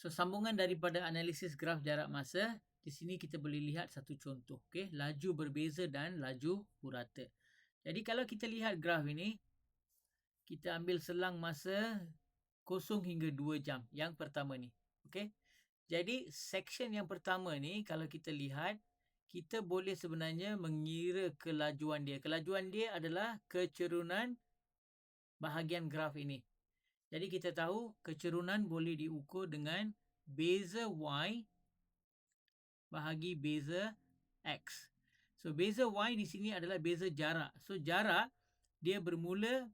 So sambungan daripada analisis graf jarak masa, di sini kita boleh lihat satu contoh, okey, laju berbeza dan laju purata. Jadi kalau kita lihat graf ini, kita ambil selang masa kosong hingga 2 jam yang pertama ni. Okey. Jadi section yang pertama ni kalau kita lihat kita boleh sebenarnya mengira kelajuan dia. Kelajuan dia adalah kecerunan bahagian graf ini. Jadi kita tahu kecerunan boleh diukur dengan beza Y bahagi beza X. So beza Y di sini adalah beza jarak. So jarak dia bermula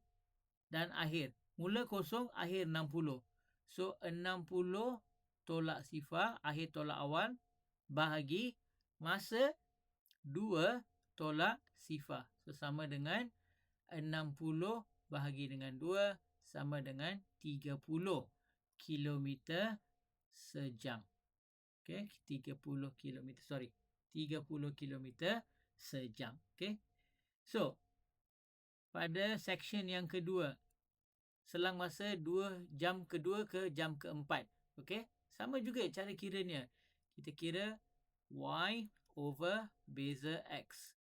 dan akhir. Mula kosong, akhir 60. So 60 tolak sifar, akhir tolak awal bahagi masa 2 tolak sifar. So sama dengan 60 bahagi dengan 2 sama dengan 30 km sejam. Okay, 30 km, sorry. 30 km sejam. Okay. So, pada section yang kedua, selang masa 2 jam kedua ke jam keempat. Okay. Sama juga cara kiranya. Kita kira Y over beza X.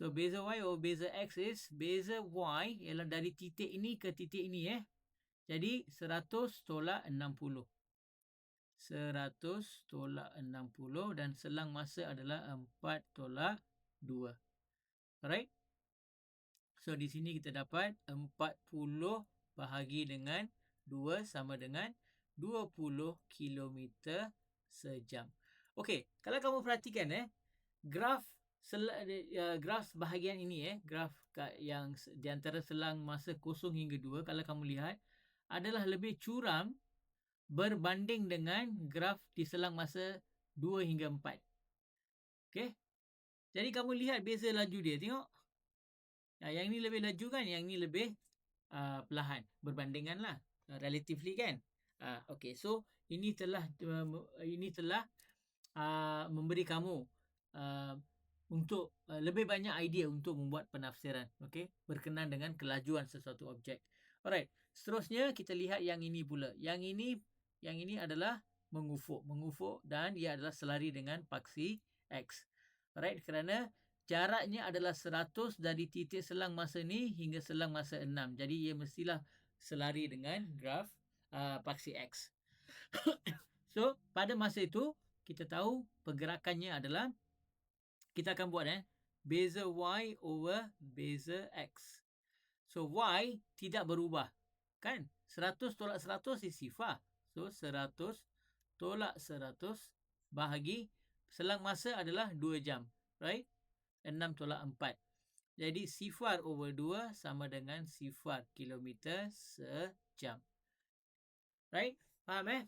So beza Y over beza X is beza Y ialah dari titik ini ke titik ini eh. Jadi 100 tolak 60. 100 tolak 60 dan selang masa adalah 4 tolak 2. Alright. So di sini kita dapat 40 bahagi dengan 2 sama dengan 20 km sejam. Okey, kalau kamu perhatikan eh, graf sel uh, graf bahagian ini eh graf yang di antara selang masa kosong hingga 2 kalau kamu lihat adalah lebih curam berbanding dengan graf di selang masa 2 hingga 4. Okey. Jadi kamu lihat beza laju dia tengok. Ya, yang ini lebih laju kan, yang ini lebih uh, perlahan berbandingan lah uh, relatively kan. Uh, Okey, so ini telah uh, ini telah uh, memberi kamu uh, untuk uh, lebih banyak idea untuk membuat penafsiran okey? Berkenaan dengan kelajuan sesuatu objek. Alright seterusnya kita lihat yang ini pula. Yang ini yang ini adalah mengufuk. Mengufuk dan ia adalah selari dengan paksi x. Alright kerana jaraknya adalah 100 dari titik selang masa ni hingga selang masa 6 jadi ia mestilah selari dengan graf uh, paksi x. So pada masa itu kita tahu pergerakannya adalah kita akan buat eh beza y over beza x. So y tidak berubah. Kan? 100 tolak 100 is sifar. So 100 tolak 100 bahagi selang masa adalah 2 jam. Right? 6 tolak 4. Jadi sifar over 2 sama dengan sifar kilometer sejam. Right? Faham eh?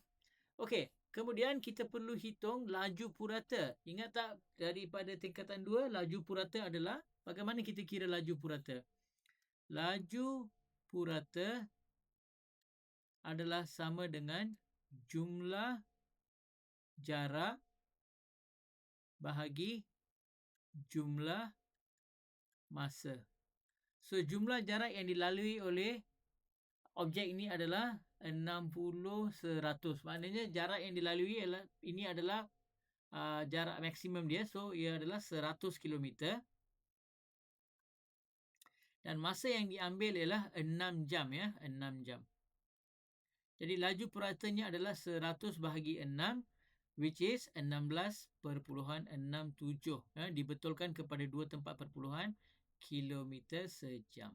Okay. Kemudian kita perlu hitung laju purata. Ingat tak daripada tingkatan 2, laju purata adalah bagaimana kita kira laju purata? Laju purata adalah sama dengan jumlah jarak bahagi jumlah masa. So jumlah jarak yang dilalui oleh objek ini adalah 60 100 maknanya jarak yang dilalui ialah ini adalah uh, jarak maksimum dia. So ia adalah 100 km dan masa yang diambil ialah 6 jam ya. 6 jam. Jadi laju puratanya adalah 100 bahagi 6 which is 16.67 ya, dibetulkan kepada dua tempat perpuluhan kilometer sejam